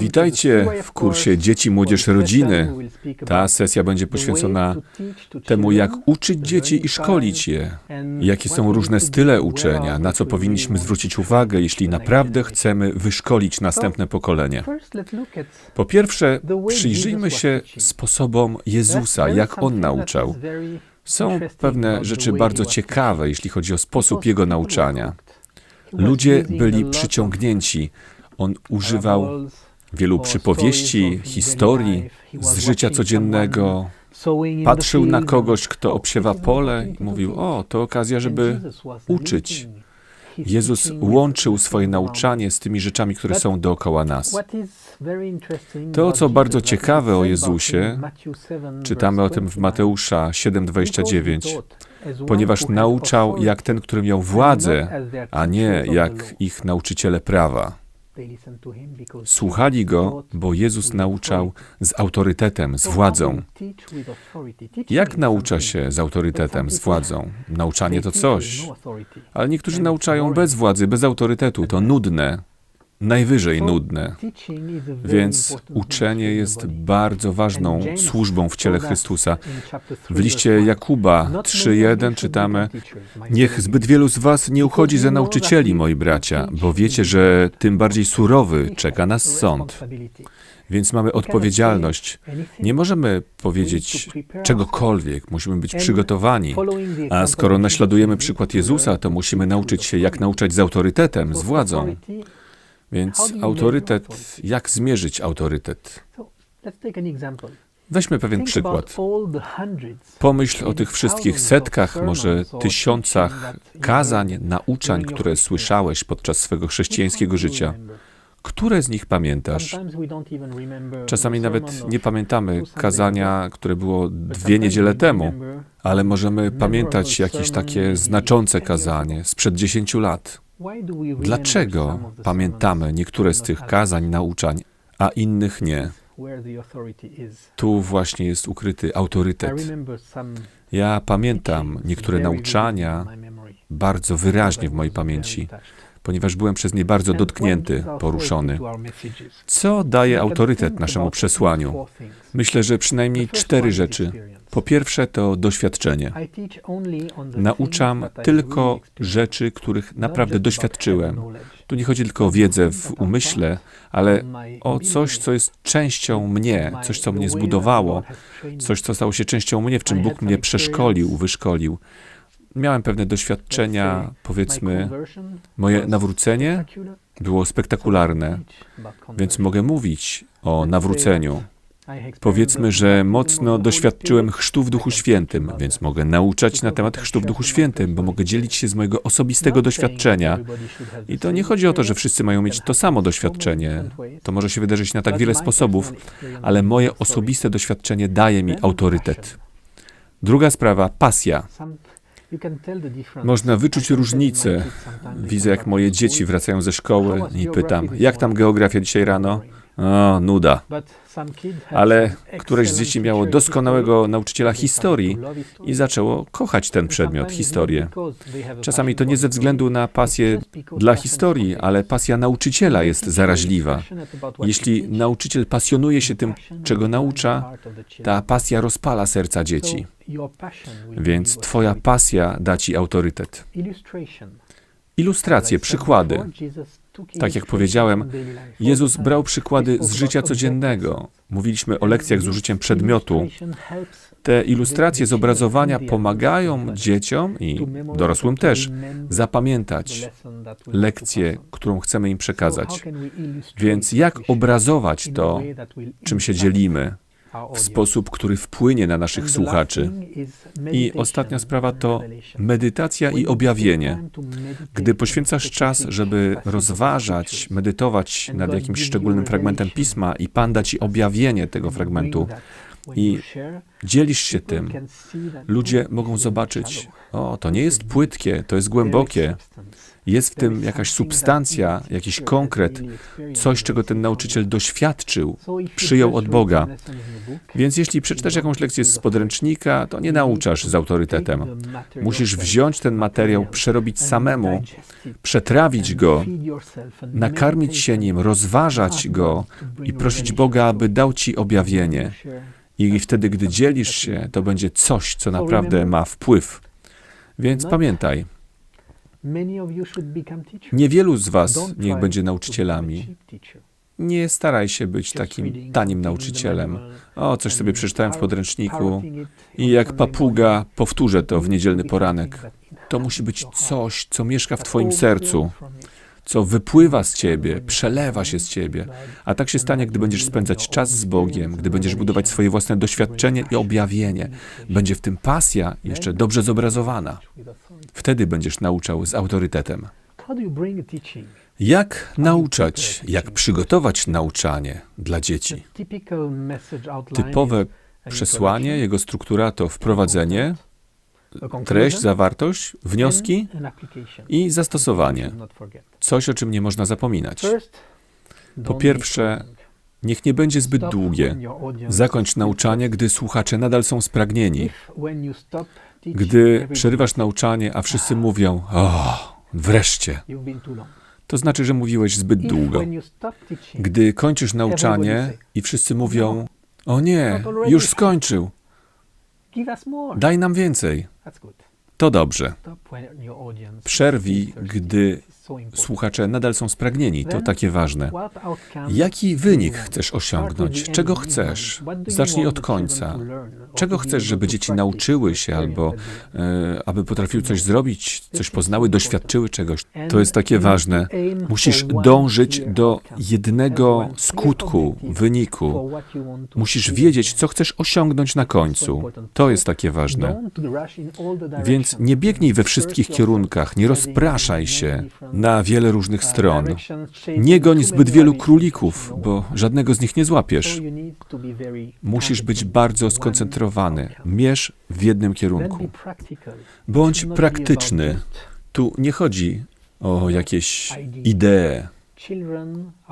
Witajcie w kursie Dzieci, Młodzież, Rodziny. Ta sesja będzie poświęcona temu, jak uczyć dzieci i szkolić je. Jakie są różne style uczenia, na co powinniśmy zwrócić uwagę, jeśli naprawdę chcemy wyszkolić następne pokolenie. Po pierwsze, przyjrzyjmy się sposobom Jezusa, jak On nauczał. Są pewne rzeczy bardzo ciekawe, jeśli chodzi o sposób Jego nauczania. Ludzie byli przyciągnięci. On używał wielu przypowieści, historii z życia codziennego. Patrzył na kogoś, kto obsiewa pole i mówił: O, to okazja, żeby uczyć. Jezus łączył swoje nauczanie z tymi rzeczami, które są dookoła nas. To, co bardzo ciekawe o Jezusie, czytamy o tym w Mateusza 7:29, ponieważ nauczał jak ten, który miał władzę, a nie jak ich nauczyciele prawa. Słuchali go, bo Jezus nauczał z autorytetem, z władzą. Jak naucza się z autorytetem, z władzą? Nauczanie to coś, ale niektórzy nauczają bez władzy, bez autorytetu. To nudne, najwyżej nudne. Więc uczenie jest bardzo ważną służbą w ciele Chrystusa. W liście Jakuba 3:1 czytamy: Niech zbyt wielu z was nie uchodzi za nauczycieli, moi bracia, bo wiecie, że tym bardziej surowy czeka nas sąd. Więc mamy odpowiedzialność. Nie możemy powiedzieć czegokolwiek, musimy być przygotowani. A skoro naśladujemy przykład Jezusa, to musimy nauczyć się, jak nauczać z autorytetem, z władzą. Więc autorytet, jak zmierzyć autorytet? Weźmy pewien przykład. Pomyśl o tych wszystkich setkach, może tysiącach kazań, nauczań, które słyszałeś podczas swego chrześcijańskiego życia. Które z nich pamiętasz? Czasami nawet nie pamiętamy kazania, które było dwie niedziele temu, ale możemy pamiętać jakieś takie znaczące kazanie sprzed dziesięciu lat. Dlaczego pamiętamy niektóre z tych kazań, nauczań, a innych nie? Tu właśnie jest ukryty autorytet. Ja pamiętam niektóre nauczania bardzo wyraźnie w mojej pamięci, ponieważ byłem przez nie bardzo dotknięty, poruszony. Co daje autorytet naszemu przesłaniu? Myślę, że przynajmniej cztery rzeczy. Po pierwsze, to doświadczenie. Nauczam tylko rzeczy, których naprawdę doświadczyłem. Tu nie chodzi tylko o wiedzę w umyśle, ale o coś, co jest częścią mnie, coś, co mnie zbudowało, coś, co stało się częścią mnie, w czym Bóg mnie przeszkolił, wyszkolił. Miałem pewne doświadczenia, powiedzmy, moje nawrócenie było spektakularne, więc mogę mówić o nawróceniu. Powiedzmy, że mocno doświadczyłem chrztu w Duchu Świętym, więc mogę nauczać na temat chrztu w Duchu Świętym, bo mogę dzielić się z mojego osobistego doświadczenia. I to nie chodzi o to, że wszyscy mają mieć to samo doświadczenie. To może się wydarzyć na tak wiele sposobów, ale moje osobiste doświadczenie daje mi autorytet. Druga sprawa pasja. Można wyczuć różnicę. Widzę, jak moje dzieci wracają ze szkoły i pytam, jak tam geografia dzisiaj rano? O, nuda. Ale któreś z dzieci miało doskonałego nauczyciela historii i zaczęło kochać ten przedmiot, historię. Czasami to nie ze względu na pasję dla historii, ale pasja nauczyciela jest zaraźliwa. Jeśli nauczyciel pasjonuje się tym, czego naucza, ta pasja rozpala serca dzieci. Więc Twoja pasja da Ci autorytet. Ilustracje, przykłady. Tak jak powiedziałem, Jezus brał przykłady z życia codziennego. Mówiliśmy o lekcjach z użyciem przedmiotu. Te ilustracje, zobrazowania pomagają dzieciom i dorosłym też zapamiętać lekcję, którą chcemy im przekazać. Więc jak obrazować to, czym się dzielimy? W sposób, który wpłynie na naszych słuchaczy. I ostatnia sprawa to medytacja i objawienie. Gdy poświęcasz czas, żeby rozważać, medytować nad jakimś szczególnym fragmentem pisma i Pan da ci objawienie tego fragmentu, i dzielisz się tym, ludzie mogą zobaczyć, o, to nie jest płytkie, to jest głębokie. Jest w tym jakaś substancja, jakiś konkret, coś, czego ten nauczyciel doświadczył, przyjął od Boga. Więc jeśli przeczytasz jakąś lekcję z podręcznika, to nie nauczasz z autorytetem. Musisz wziąć ten materiał, przerobić samemu, przetrawić go, nakarmić się nim, rozważać go i prosić Boga, aby dał ci objawienie. I wtedy, gdy dzielisz się, to będzie coś, co naprawdę ma wpływ. Więc pamiętaj, niewielu z Was niech będzie nauczycielami. Nie staraj się być takim tanim nauczycielem. O, coś sobie przeczytałem w podręczniku i jak papuga powtórzę to w niedzielny poranek. To musi być coś, co mieszka w Twoim sercu, co wypływa z Ciebie, przelewa się z Ciebie. A tak się stanie, gdy będziesz spędzać czas z Bogiem, gdy będziesz budować swoje własne doświadczenie i objawienie. Będzie w tym pasja jeszcze dobrze zobrazowana. Wtedy będziesz nauczał z autorytetem. Jak nauczać, jak przygotować nauczanie dla dzieci? Typowe przesłanie, jego struktura to wprowadzenie, treść, zawartość, wnioski i zastosowanie. Coś, o czym nie można zapominać. Po pierwsze, niech nie będzie zbyt długie. Zakończ nauczanie, gdy słuchacze nadal są spragnieni. Gdy przerywasz nauczanie, a wszyscy mówią, o, wreszcie, to znaczy, że mówiłeś zbyt długo. Gdy kończysz nauczanie i wszyscy mówią, o nie, już skończył, daj nam więcej. To dobrze. Przerwij, gdy słuchacze nadal są spragnieni. To takie ważne. Jaki wynik chcesz osiągnąć? Czego chcesz? Zacznij od końca. Czego chcesz, żeby dzieci nauczyły się albo e, aby potrafiły coś zrobić, coś poznały, doświadczyły czegoś? To jest takie ważne. Musisz dążyć do jednego skutku, wyniku. Musisz wiedzieć, co chcesz osiągnąć na końcu. To jest takie ważne. Więc nie biegnij we wszystkich kierunkach, nie rozpraszaj się na wiele różnych stron. Nie goń zbyt wielu królików, bo żadnego z nich nie złapiesz. Musisz być bardzo skoncentrowany. Mierz w jednym kierunku. Bądź praktyczny. Tu nie chodzi o jakieś idee.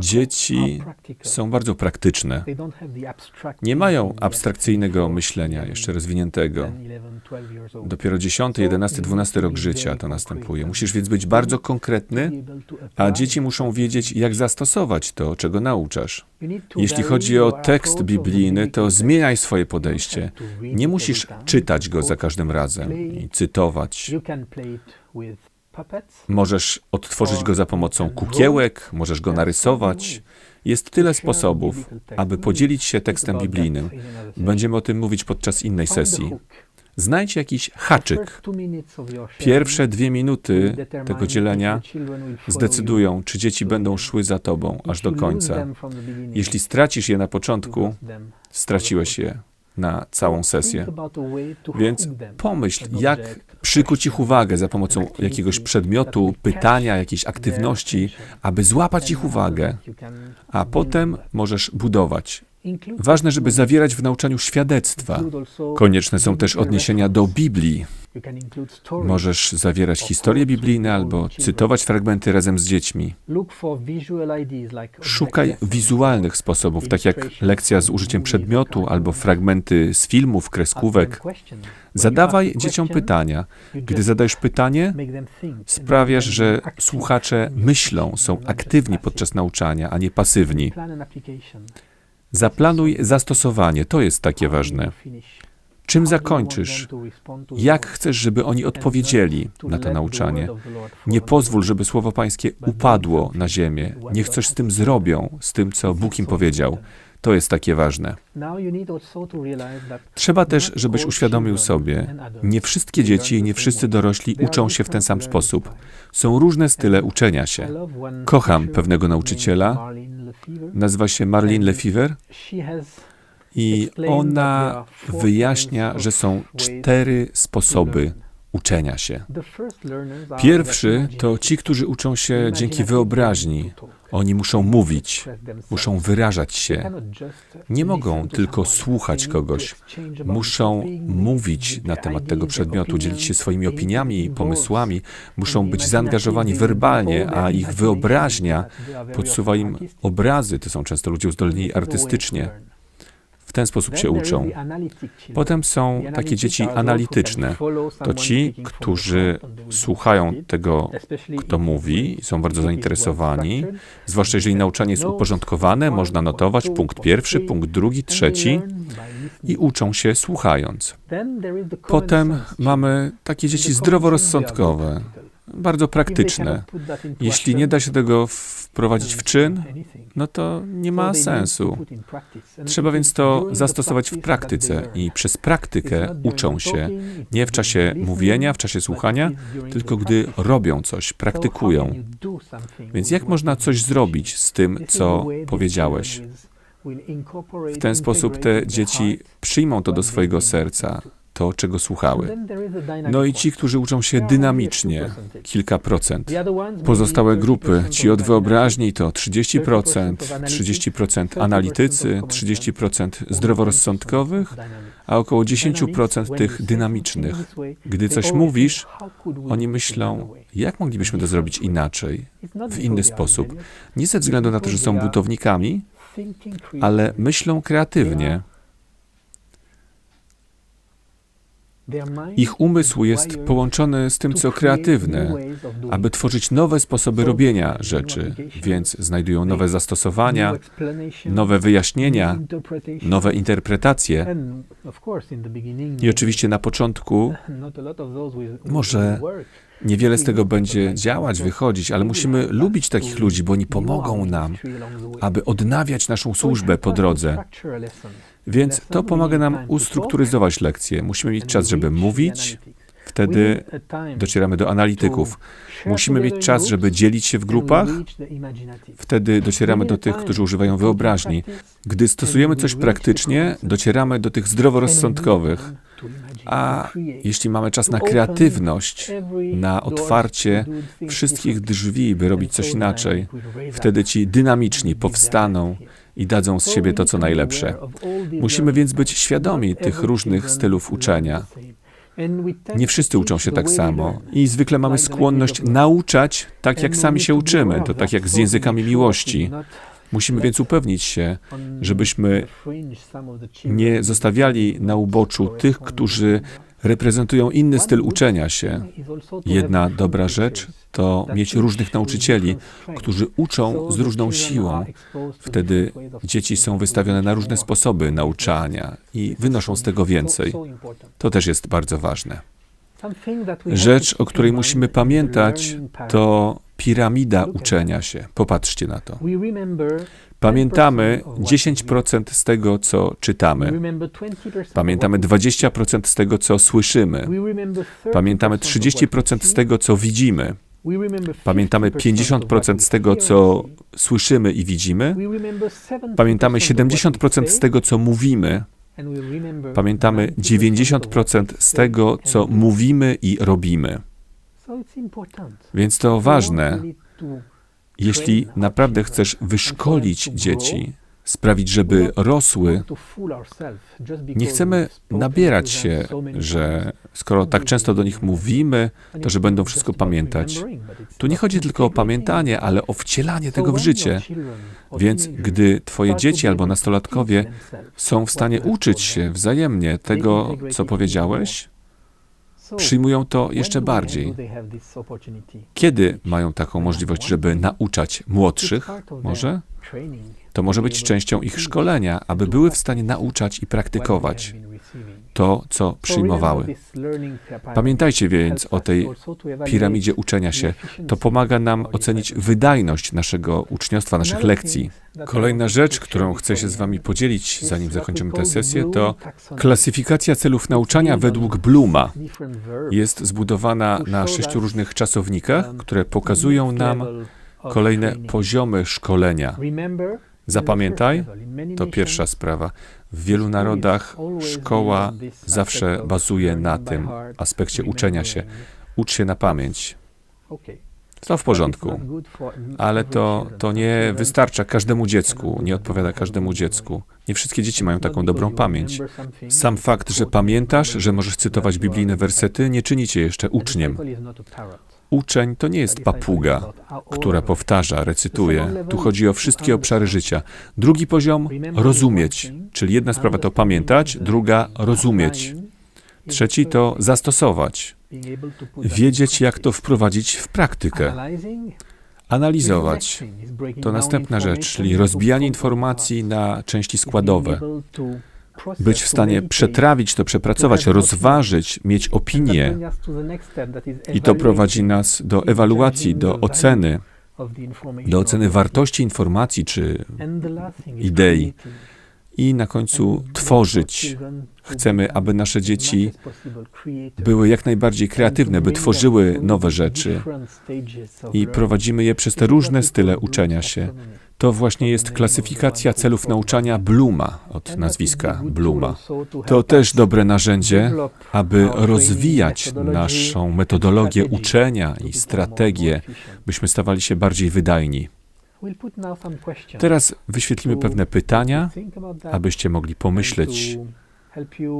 Dzieci są bardzo praktyczne. Nie mają abstrakcyjnego myślenia, jeszcze rozwiniętego. Dopiero 10, 11, 12 rok życia to następuje. Musisz więc być bardzo konkretny, a dzieci muszą wiedzieć, jak zastosować to, czego nauczasz. Jeśli chodzi o tekst biblijny, to zmieniaj swoje podejście. Nie musisz czytać go za każdym razem i cytować. Możesz odtworzyć go za pomocą kukiełek, możesz go narysować. Jest tyle sposobów, aby podzielić się tekstem biblijnym. Będziemy o tym mówić podczas innej sesji. Znajdź jakiś haczyk. Pierwsze dwie minuty tego dzielenia zdecydują, czy dzieci będą szły za tobą aż do końca. Jeśli stracisz je na początku, straciłeś je na całą sesję. Więc pomyśl, jak przykuć ich uwagę za pomocą jakiegoś przedmiotu, pytania, jakiejś aktywności, aby złapać ich uwagę, a potem możesz budować. Ważne, żeby zawierać w nauczaniu świadectwa. Konieczne są też odniesienia do Biblii. Możesz zawierać historie biblijne albo cytować fragmenty razem z dziećmi. Szukaj wizualnych sposobów, tak jak lekcja z użyciem przedmiotu albo fragmenty z filmów, kreskówek. Zadawaj dzieciom pytania. Gdy zadajesz pytanie, sprawiasz, że słuchacze myślą, są aktywni podczas nauczania, a nie pasywni. Zaplanuj zastosowanie, to jest takie ważne. Czym zakończysz? Jak chcesz, żeby oni odpowiedzieli na to nauczanie? Nie pozwól, żeby słowo Pańskie upadło na ziemię. Niech coś z tym zrobią, z tym, co Bóg im powiedział. To jest takie ważne. Trzeba też, żebyś uświadomił sobie, nie wszystkie dzieci i nie wszyscy dorośli uczą się w ten sam sposób. Są różne style uczenia się. Kocham pewnego nauczyciela, nazywa się Marlene Lefever i ona wyjaśnia, że są cztery sposoby uczenia się. Pierwszy to ci, którzy uczą się dzięki wyobraźni, Oni muszą mówić, muszą wyrażać się. Nie mogą tylko słuchać kogoś. Muszą mówić na temat tego przedmiotu, dzielić się swoimi opiniami, pomysłami. Muszą być zaangażowani werbalnie, a ich wyobraźnia podsuwa im obrazy. To są często ludzie uzdolnieni artystycznie. Ten sposób się uczą. Potem są takie dzieci analityczne. To ci, którzy słuchają tego, kto mówi, są bardzo zainteresowani, zwłaszcza jeżeli nauczanie jest uporządkowane, można notować punkt pierwszy, punkt drugi, trzeci i uczą się słuchając. Potem mamy takie dzieci zdroworozsądkowe, bardzo praktyczne. Jeśli nie da się tego wprowadzić w czyn, no to nie ma sensu. Trzeba więc to zastosować w praktyce i przez praktykę uczą się nie w czasie mówienia, w czasie słuchania, tylko gdy robią coś, praktykują. Więc jak można coś zrobić z tym, co powiedziałeś? W ten sposób te dzieci przyjmą to do swojego serca, to, czego słuchały. No i ci, którzy uczą się dynamicznie, kilka procent. Pozostałe grupy, ci od wyobraźni to 30%, 30% analitycy, 30% zdroworozsądkowych, a około 10% tych dynamicznych. Gdy coś mówisz, oni myślą, jak moglibyśmy to zrobić inaczej, w inny sposób. Nie ze względu na to, że są butownikami, ale myślą kreatywnie. Ich umysł jest połączony z tym, co kreatywne, aby tworzyć nowe sposoby robienia rzeczy, więc znajdują nowe zastosowania, nowe wyjaśnienia, nowe interpretacje. I oczywiście na początku może Niewiele z tego będzie działać, wychodzić, ale musimy lubić takich ludzi, bo oni pomogą nam, aby odnawiać naszą służbę po drodze. Więc to pomaga nam ustrukturyzować lekcje. Musimy mieć czas, żeby mówić, wtedy docieramy do analityków. Musimy mieć czas, żeby dzielić się w grupach, wtedy docieramy do tych, którzy używają wyobraźni. Gdy stosujemy coś praktycznie, docieramy do tych zdroworozsądkowych. A jeśli mamy czas na kreatywność, na otwarcie wszystkich drzwi, by robić coś inaczej, wtedy ci dynamiczni powstaną i dadzą z siebie to, co najlepsze. Musimy więc być świadomi tych różnych stylów uczenia. Nie wszyscy uczą się tak samo i zwykle mamy skłonność nauczać tak, jak sami się uczymy. To tak jak z językami miłości. Musimy więc upewnić się, żebyśmy nie zostawiali na uboczu tych, którzy reprezentują inny styl uczenia się. Jedna dobra rzecz to mieć różnych nauczycieli, którzy uczą z różną siłą. Wtedy dzieci są wystawione na różne sposoby nauczania i wynoszą z tego więcej. To też jest bardzo ważne. Rzecz, o której musimy pamiętać, to piramida uczenia się. Popatrzcie na to. Pamiętamy 10% z tego, co czytamy. Pamiętamy 20% z tego, co słyszymy. Pamiętamy 30% z tego, co widzimy. Pamiętamy 50% z tego, co słyszymy i widzimy. Pamiętamy 70% z tego, co mówimy. Pamiętamy 90% z tego, co mówimy i robimy. Więc to ważne. Jeśli naprawdę chcesz wyszkolić dzieci, sprawić, żeby rosły, nie chcemy nabierać się, że skoro tak często do nich mówimy, to że będą wszystko pamiętać. Tu nie chodzi tylko o pamiętanie, ale o wcielanie tego w życie. Więc gdy twoje dzieci albo nastolatkowie są w stanie uczyć się wzajemnie tego, co powiedziałeś, przyjmują to jeszcze bardziej. Kiedy mają taką możliwość, żeby nauczać młodszych? Może? To może być częścią ich szkolenia, aby były w stanie nauczać i praktykować to, co przyjmowały. Pamiętajcie więc o tej piramidzie uczenia się. To pomaga nam ocenić wydajność naszego uczniostwa, naszych lekcji. Kolejna rzecz, którą chcę się z Wami podzielić, zanim zakończymy tę sesję, to klasyfikacja celów nauczania według Bluma. Jest zbudowana na sześciu różnych czasownikach, które pokazują nam kolejne poziomy szkolenia. Zapamiętaj, to pierwsza sprawa. W wielu narodach szkoła zawsze bazuje na tym aspekcie uczenia się. Ucz się na pamięć. To w porządku. Ale to, to nie wystarcza każdemu dziecku, nie odpowiada każdemu dziecku. Nie wszystkie dzieci mają taką dobrą pamięć. Sam fakt, że pamiętasz, że możesz cytować biblijne wersety, nie czyni cię jeszcze uczniem. Uczeń to nie jest papuga, która powtarza, recytuje. Tu chodzi o wszystkie obszary życia. Drugi poziom rozumieć, czyli jedna sprawa to pamiętać, druga rozumieć. Trzeci to zastosować, wiedzieć, jak to wprowadzić w praktykę. Analizować to następna rzecz, czyli rozbijanie informacji na części składowe. Być w stanie przetrawić to, przepracować, rozważyć, mieć opinię. I to prowadzi nas do ewaluacji, do oceny, do oceny wartości informacji czy idei. I na końcu tworzyć. Chcemy, aby nasze dzieci były jak najbardziej kreatywne, by tworzyły nowe rzeczy i prowadzimy je przez te różne style uczenia się. To właśnie jest klasyfikacja celów nauczania Bluma, od nazwiska Bluma. To też dobre narzędzie, aby rozwijać naszą metodologię uczenia i strategię, byśmy stawali się bardziej wydajni. Teraz wyświetlimy pewne pytania, abyście mogli pomyśleć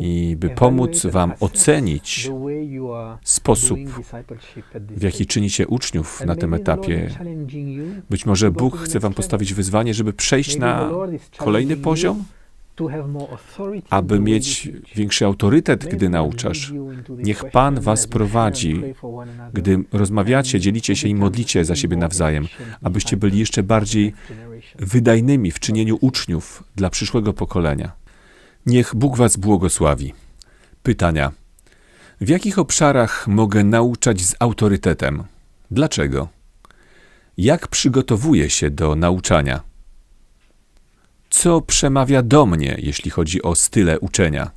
i by pomóc Wam ocenić sposób, w jaki czynicie uczniów na tym etapie. Być może Bóg chce Wam postawić wyzwanie, żeby przejść na kolejny poziom, aby mieć większy autorytet, gdy nauczasz. Niech Pan Was prowadzi, gdy rozmawiacie, dzielicie się i modlicie za siebie nawzajem, abyście byli jeszcze bardziej wydajnymi w czynieniu uczniów dla przyszłego pokolenia. Niech Bóg Was błogosławi. Pytania. W jakich obszarach mogę nauczać z autorytetem? Dlaczego? Jak przygotowuję się do nauczania? Co przemawia do mnie, jeśli chodzi o style uczenia?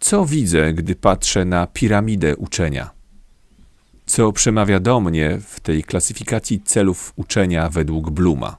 Co widzę, gdy patrzę na piramidę uczenia? Co przemawia do mnie w tej klasyfikacji celów uczenia według Bluma?